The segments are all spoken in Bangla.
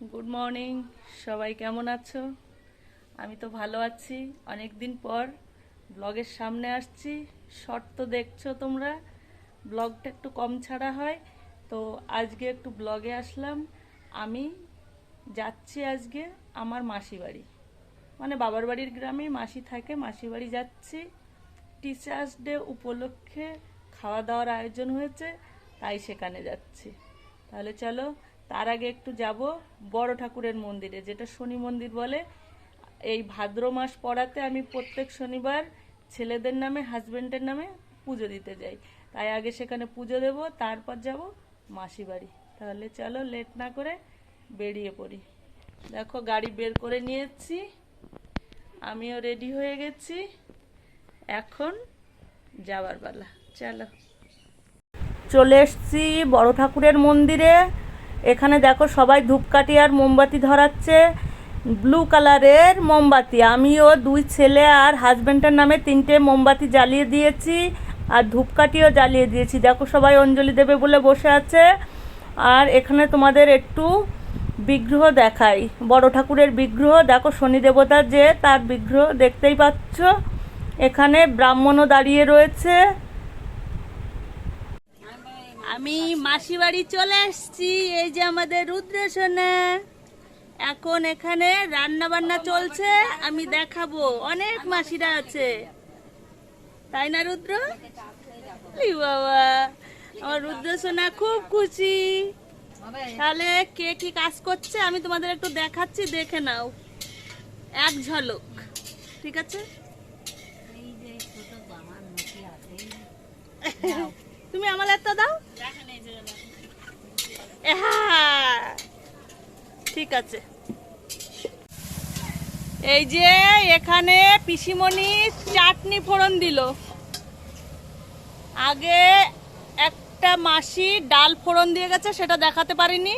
গুড মর্নিং সবাই কেমন আছো? আমি তো ভালো আছি। অনেক দিন পর ব্লগের সামনে আসছি। শর্ট তো দেখছ তোমরা। ব্লগটা একটু কম ছাড়া হয়। তো আজকে একটু ব্লগে আসলাম। আমি যাচ্ছি আজকে আমার মাসি বাড়ি। মানে বাবার বাড়ির গ্রামে মাসি থাকে, মাসি বাড়ি যাচ্ছি। টিচার্স ডে উপলক্ষে খাওয়া দাওয়ার আয়োজন হয়েছে, তাই সেখানে যাচ্ছি। তাহলে চলো তার আগে একটু যাব বড় ঠাকুরের মন্দিরে, যেটা শনি মন্দির বলে। এই ভাদ্র মাস পড়াতে আমি প্রত্যেক শনিবার ছেলেদের নামে হাজবেন্ডের নামে পুজো দিতে যাই। তাই আগে সেখানে পুজো দেব, তারপর যাব মাসি বাড়ি তাহলে চলো লেট না করে বেরিয়ে পড়ি। দেখো, গাড়ি বের করে নিয়েছি। আমিও রেডি হয়ে গেছি। এখন যাবার পালা। চলো। চলে এসছি বড় ঠাকুরের মন্দিরে। এখানে দেখো সবাই ধূপকাঠি আর মোমবাতি ধরাচ্ছে। ব্লু কালারের মোমবাতি। আমিও দুই ছেলে আর হাজব্যান্ডের নামে তিনটে মোমবাতি জ্বালিয়ে দিয়েছি আর ধূপকাঠিও জ্বালিয়ে দিয়েছি। দেখো সবাই অঞ্জলি দেবে বলে বসে আছে। আর এখানে তোমাদের একটু বিগ্রহ দেখাই। বড় ঠাকুরের বিগ্রহ। দেখো শনি দেবতার যে তার বিগ্রহ দেখতেই পাচ্ছ। এখানে ব্রাহ্মণও দাঁড়িয়ে রয়েছে। আমি মাসি বাড়ি চলে আসছি এই যে আমাদের রুদ্রসোনা এখন এখানে রান্না বান্না চলছে আমি দেখাবো। অনেক মাসিরা আছে। তাই না রুদ্র? বাবা আমার রুদ্র সোনা খুব খুশি। তাহলে কে কি কাজ করছে? আমি তোমাদের একটু দেখাচ্ছি দেখে নাও। এক ঝলক ঠিক আছে। তুমি আমার একটা দাও? হ্যাঁ ঠিক আছে। এই যে এখানে পিসিমণি চাটনি ফোড়ন দিল। আগে একটা মাসি ডাল ফোড়ন দিয়ে গেছে, সেটা দেখাতে পারিনি।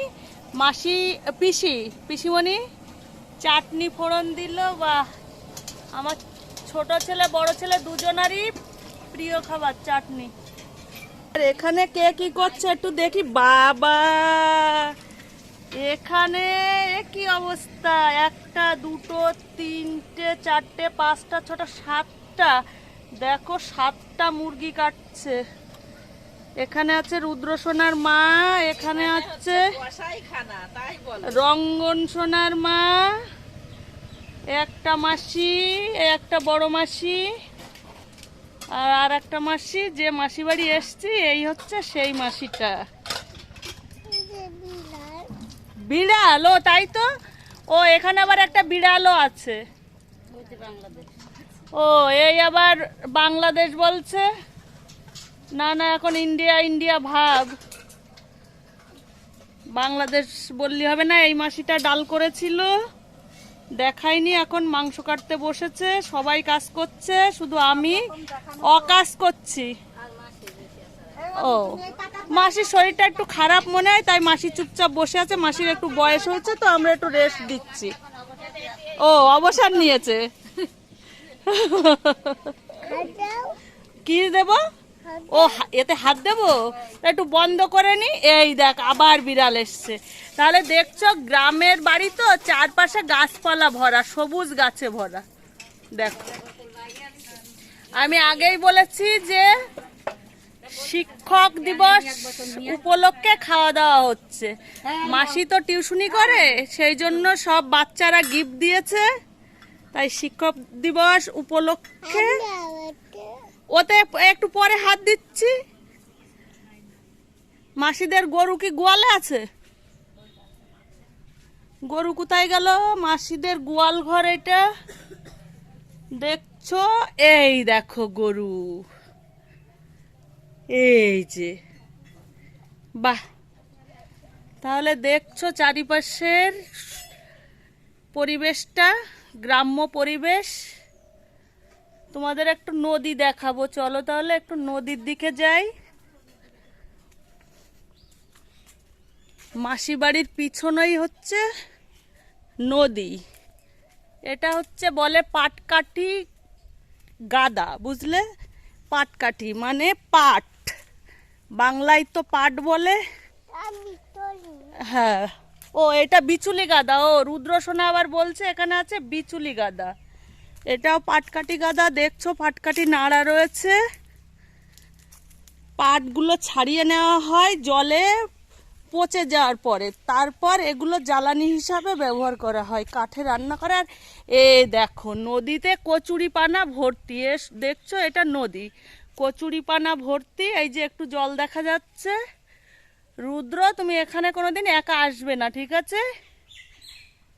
মাসি, পিসি, পিসিমণি চাটনি ফোড়ন দিল, বাহ! আমার ছোট ছেলে, বড় ছেলে দুজনারই প্রিয় খাবার, চাটনি। এখানে কে কি করছে একটু দেখি। বাবা এখানে কি অবস্থা? একটা দুটো তিনটে চারটে পাঁচটা ছটা সাতটা। দেখো সাতটা মুরগি কাটছে। এখানে আছে রুদ্র সোনার মা এখানে আছে রঙ্গন সোনার মা একটা মাসি একটা বড় মাসি আর আর একটা মাসি, যে মাসি বাড়ি এসছি, এই হচ্ছে সেই মাসিটা। বিড়াল, ও তাই তো? ও, এখানে আবার একটা বিড়ালও আছে। ও, এই আবার বাংলাদেশ বলছে? না না, এখন ইন্ডিয়া ইন্ডিয়া ভাব বাংলাদেশ বললি হবে না, এই মাসিটা ডাল করেছিল। দেখাইনি এখন মাংস কাটতে বসেছে সবাই কাজ করছে শুধু আমি অকাজ করছি। ও মাসির শরীরটা একটু খারাপ মনে হয় তাই মাসি চুপচাপ বসে আছে মাসির একটু বয়স হয়েছে তো আমরা একটু রেস্ট দিচ্ছি। ও অবসর নিয়েছে। কি দেব? ও এতে হাত দেব? একটু বন্ধ করে নি। এই দেখ, আবার বিড়াল এসছে। তাহলে দেখছ, গ্রামের বাড়ি তো চারপাশে গাছপালা ভরা, সবুজ গাছে ভরা। দেখো। আমি আগেই বলেছি যে শিক্ষক দিবস উপলক্ষে খাওয়া দাওয়া হচ্ছে। মাসি তো টিউশনি করে, সেই জন্য সব বাচ্চারা গিফট দিয়েছে। তাই শিক্ষক দিবস উপলক্ষে ওতে একটু পরে হাত দিচ্ছি। মাসিদের গরু কি গোয়ালে আছে? গরু কোথায় গেল? মাসিদের গোয়াল ঘর এটা। দেখছ? এই দেখো গরু। এই যে। বাহ। তাহলে দেখছ চারিপাশের পরিবেশটা, গ্রাম্য পরিবেশ। তোমাদের একটু নদী দেখাবো। চলো তাহলে একটু নদীর দিকে যাই। মাসি বাড়ির পিছনেই হচ্ছে নদী। এটা হচ্ছে বলে পাটকাঠি গাদা, বুঝলে? পাটকাঠি মানে পাট। বাংলায় তো পাট বলে। হ্যাঁ। ও, এটা বিচুলি গাদা। ও রুদ্র সোনা আবার বলছে এখানে আছে বিচুলি গাদা। এটাও পাটকাটি গাদা, দেখছ? পাটকাটি নাড়া রয়েছে। পাটগুলো ছাড়িয়ে নেওয়া হয় জলে পচে যাওয়ার পরে। তারপর এগুলো জ্বালানি হিসাবে ব্যবহার করা হয়, কাঠে রান্না করার এ দেখো, নদীতে কচুরি পানা ভর্তি। এ দেখছ, এটা নদী। কচুরি পানা ভর্তি, এই যে একটু জল দেখা যাচ্ছে। রুদ্র, তুমি এখানে কোনো দিন একা আসবে না, ঠিক আছে?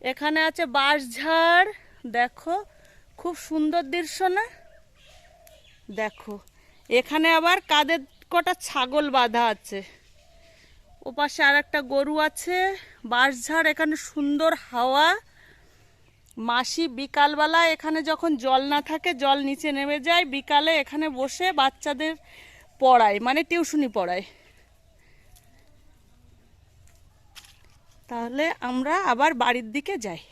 এখানে আছে বাঁশঝাড়, দেখো। খুব সুন্দর দৃশ্য না? দেখো, এখানে আবার কাদের কটা ছাগল বাঁধা আছে। ওপাশে আর একটা গরু আছে, বাঁশঝাড়, এখানে সুন্দর হাওয়া। মাসি বিকালবেলা এখানে যখন জল না থাকে, জল নিচে নেমে যায়, বিকালে এখানে বসে বাচ্চাদের পড়ায় মানে টিউশনি পড়ায়। তাহলে আমরা আবার বাড়ির দিকে যাই।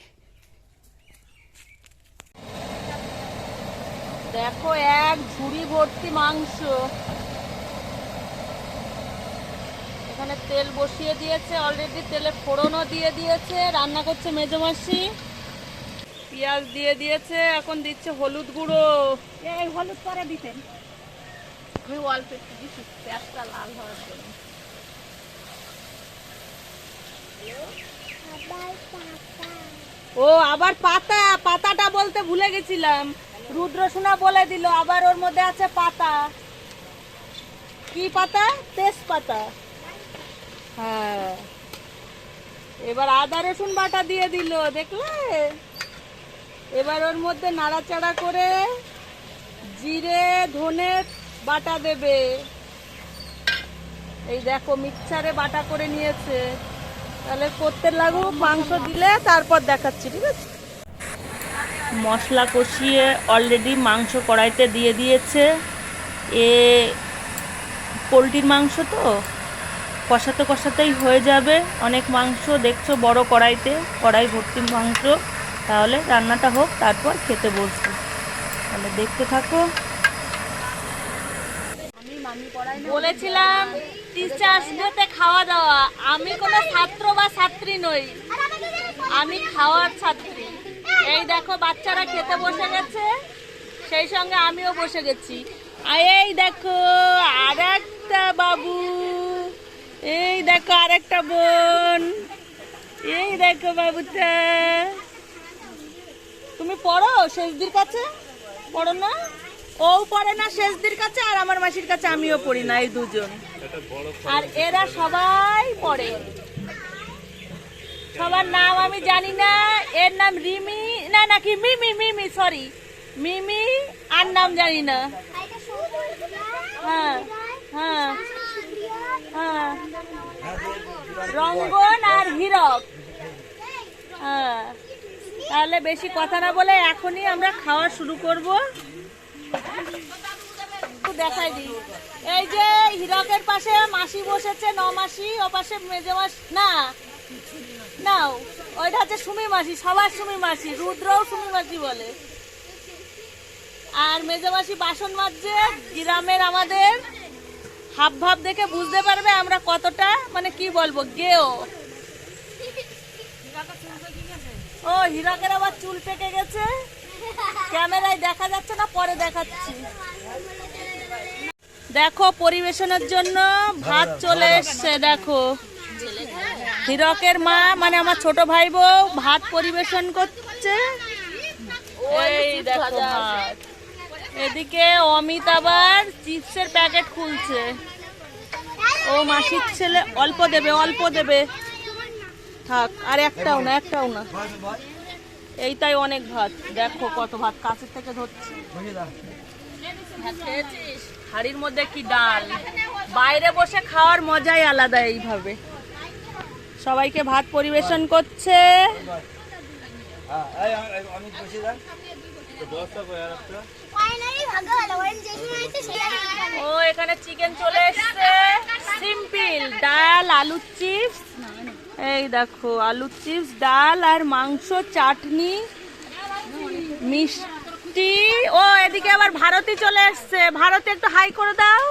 দেখো এক ঝুড়ি ভর্তি মাংস। এখানে তেল বসিয়ে দিয়েছে অলরেডি তেলে ফোড়নও দিয়ে দিয়েছে রান্না করছে মেজমাসি পেঁয়াজ দিয়ে দিয়েছে এখন দিচ্ছে হলুদ গুঁড়ো। এই হলুদ পরে দিতেন। আমি অল্প একটু দিচ্ছি পেঁয়াজটা লাল হওয়ার জন্য। ও আবার পাতা পাতাটা বলতে ভুলে গেছিলাম। রুদ্রসোনা বলে দিল, আবার ওর মধ্যে আছে পাতা। কি পাতা? তেজপাতা। হ্যাঁ। এবার আদা, রসুন বাটা দিয়ে দিল, দেখলে? এবার ওর মধ্যে নাড়াচাড়া করে জিরে, ধনে বাটা দেবে। এই দেখো, মিক্সারে বাটা করে নিয়েছে। তাহলে করতে লাগুক মাংস দিলে, তারপর দেখাচ্ছি, ঠিক আছে? মশলা কষিয়ে অলরেডি মাংস কড়াইতে দিয়ে দিয়েছে। এ পোলট্রির মাংস তো, কষাতে কষাতেই হয়ে যাবে। অনেক মাংস দেখছ বড় কড়াইতে, কড়াই ভর্তি মাংস। তাহলে রান্নাটা হোক, তারপর খেতে বসবো। তাহলে দেখতে থাকো। বলেছিলাম টিচার্স ডেতে খাওয়া দাওয়া। আমি কোনো ছাত্র বা ছাত্রী নই। আমি খাওয়ার ছাত্রী। এই দেখো, বাচ্চারা খেতে বসে গেছে। সেই সঙ্গে আমিও বসে গেছি। আর এই দেখো আর একটা বাবু। এই দেখো আর একটা বোন। এই দেখো বাবুটা। তুমি পড়ো শেষদির কাছে? পড়ো না? ও পড়ে না শেষদির কাছে, আর আমার মাসির কাছে আমিও পড়ি না, এই দুজন। আর এরা সবাই পড়ে। সবার নাম আমি জানি না, এর নাম রিমি, না, নাকি মিমি মিমি সরি মিমি, আর নাম জানি না। হ্যাঁ হ্যাঁ হ্যাঁ। রঙ্গন আর হীরক। হ্যাঁ তাহলে বেশি কথা না বলে এখনই আমরা খাওয়া শুরু করব। দেখাই দিই। এই যে হীরকের পাশে মাসি বসেছে ন মাসি ও পাশে মেজে না। নাও ওইটা হচ্ছে সুমি মাসি সবার সুমি মাসি রুদ্রও সুমি মাসি বলে। আর মেজে মাসি বাসন মাজছে গ্রামের আমাদের হাব ভাব দেখে বুঝতে পারবে আমরা কতটা মানে কি বলব গেও। ও হীরকের আবার চুল পেকে গেছে। ক্যামেরায় দেখা যাচ্ছে না পরে দেখাচ্ছি। দেখো পরিবেশনের জন্য ভাত চলে এসছে দেখো। হীরকের মা মানে আমার ছোট ভাই বউ, ভাত পরিবেশন করছে। এদিকে অমিত আবার চিপসের প্যাকেট খুলছে। ও মাসির ছেলে অল্প দেবে অল্প দেবে। থাক, আর একটাও না একটাও না। এইটাই অনেক ভাত। দেখো কত ভাত, কাছের থেকে ধরছে। হাড়ির মধ্যে কি ডাল? বাইরে বসে খাওয়ার মজাই আলাদা এইভাবে। সবাইকে ভাত পরিবেশন করছে। ও, এখানে চিকেন চলে এসছে। সিম্পল ডাল আলুর চিপস এই দেখো আলুর চিপস ডাল আর মাংস, চাটনি, মিষ্টি। ও, এদিকে আবার ভারতী চলে এসছে। ভারতী, একটু হাই করে দাও।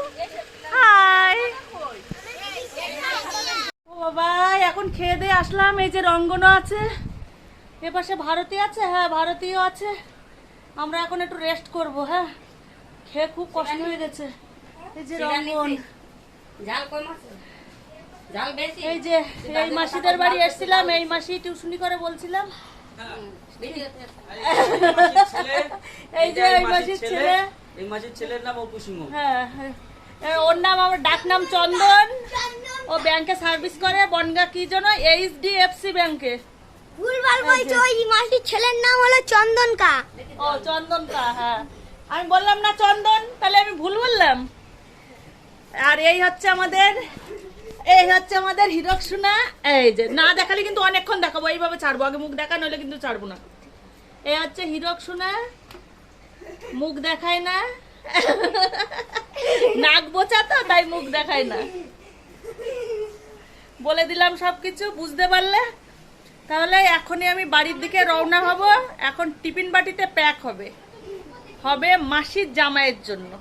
হাই ও বাবা এখন খেয়ে দিয়ে আসলাম এই যে রঙ্গনও আছে। এ পাশে ভারতী আছে হ্যাঁ ভারতীয় আছে। আমরা এখন একটু রেস্ট করব হ্যাঁ। খেয়ে খুব কষ্ট হয়ে গেছে। এই যে রঙ্গন। ঝাল কম আছে? ঝাল বেশি? এই যে এই মাসিদের বাড়ি এসেছিলাম এই মাসি টিউশনি করে বলছিলাম। এই যে এই মাসির ছেলে এই মাসির ছেলের নাম অপু সিংহ হ্যাঁ হ্যাঁ। ওর নাম আমার ডাক নাম চন্দন। ও ব্যাংকে সার্ভিস করে বনগা কি জন্য এইচডিএফসি ব্যাংকে ভুলভাল বলছো ওই মাসির ছেলের নাম হলো চন্দনকা। ও চন্দন কা হ্যাঁ। আমি বললাম না চন্দন তাহলে আমি ভুল বললাম। আর এই হচ্ছে আমাদের এই হচ্ছে আমাদের হিরক সোনা এই যে না দেখালে কিন্তু অনেকক্ষণ দেখাবো এইভাবে ছাড়বো। আগে মুখ দেখা নইলে কিন্তু ছাড়বো না। এই হচ্ছে হিরক সোনা মুখ দেখায় না। নাক বোচা তো, তাই মুখ দেখায় না। বলে দিলাম সব কিছু বুঝতে পারলে? তাহলে এখনই আমি বাড়ির দিকে রওনা হব। এখন টিফিন বাটিতে প্যাক হবে। হবে মাসির জামাইয়ের জন্য।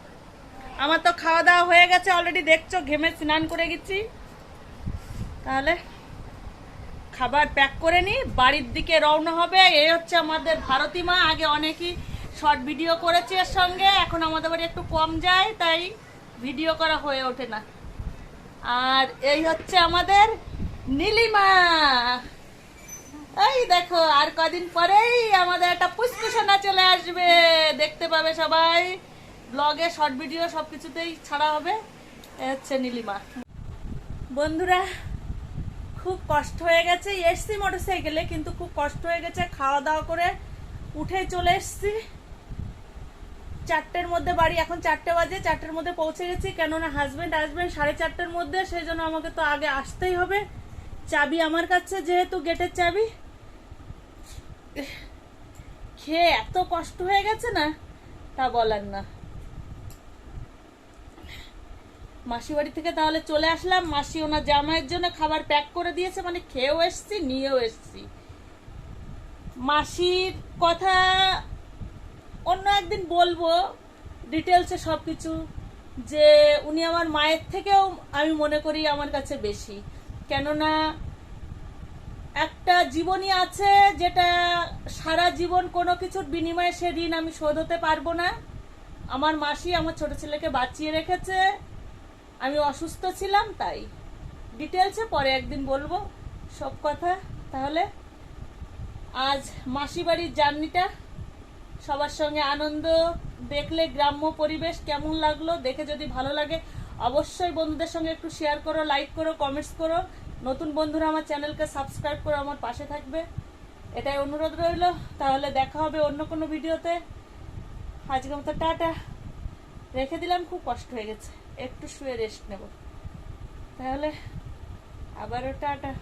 আমার তো খাওয়া দাওয়া হয়ে গেছে অলরেডি দেখছ, ঘেমে স্নান করে গেছি। তাহলে খাবার প্যাক করে নি, বাড়ির দিকে রওনা হবে। এই হচ্ছে আমাদের ভারতী মা, আগে অনেকই শর্ট ভিডিও করেছি এর সঙ্গে, এখন আমাদের বাড়ি একটু কম যায়, তাই ভিডিও করা হয়ে ওঠে না। আর এই হচ্ছে আমাদের নীলিমা। এই দেখো, আর কদিন পরেই আমাদের একটা পুষ্কুসোনা চলে আসবে। দেখতে পাবে সবাই। ব্লগে শর্ট ভিডিও সব কিছুতেই ছাড়া হবে। হচ্ছে নীলিমা। বন্ধুরা, খুব কষ্ট হয়ে গেছে। এসছি মোটরসাইকেলে, কিন্তু খুব কষ্ট হয়ে গেছে। খাওয়া দাওয়া করে উঠে চলে এসছি। চারটের মধ্যে বাড়ি, এখন চারটে বাজে, চারটের মধ্যে পৌঁছে গেছি। কেননা হাজবেন্ড আসবেন সাড়ে চারটের মধ্যে সেই জন্য আমাকে তো আগে আসতেই হবে। চাবি আমার কাছে, যেহেতু গেটের চাবি। খেয়ে এত কষ্ট হয়ে গেছে না, তা বলার না। মাসি বাড়ি থেকে তাহলে চলে আসলাম। মাসি ওনার জামাইয়ের জন্য খাবার প্যাক করে দিয়েছে মানে খেয়েও এসছি, নিয়েও এসছি। মাসির কথা অন্য একদিন বলব ডিটেলসে সব কিছু যে উনি আমার মায়ের থেকেও আমি মনে করি আমার কাছে বেশি। কেননা একটা জীবনই আছে যেটা সারা জীবন কোনো কিছুর বিনিময়ে সে ঋণ আমি শোধ হতে পারব না। আমার মাসি আমার ছোট ছেলেকে বাঁচিয়ে রেখেছে। আমি অসুস্থ ছিলাম তাই। ডিটেলসে পরে একদিন বলব সব কথা। তাহলে আজ মাসি বাড়ির জার্নিটা সবার সঙ্গে আনন্দ দেখলে গ্রাম্য পরিবেশ কেমন লাগল, দেখে যদি ভালো লাগে অবশ্যই বন্ধুদের সঙ্গে একটু শেয়ার করো লাইক করো কমেন্টস করো। নতুন বন্ধুরা আমার চ্যানেলকে সাবস্ক্রাইব করে আমার পাশে থাকবে। এটাই অনুরোধ রইল। তাহলে দেখা হবে অন্য কোনো ভিডিওতে আজকে মতো টাটা। রেখে দিলাম, খুব কষ্ট হয়ে গেছে। একটু শুয়ে রেস্ট নেব। তাহলে আবারও টাটা।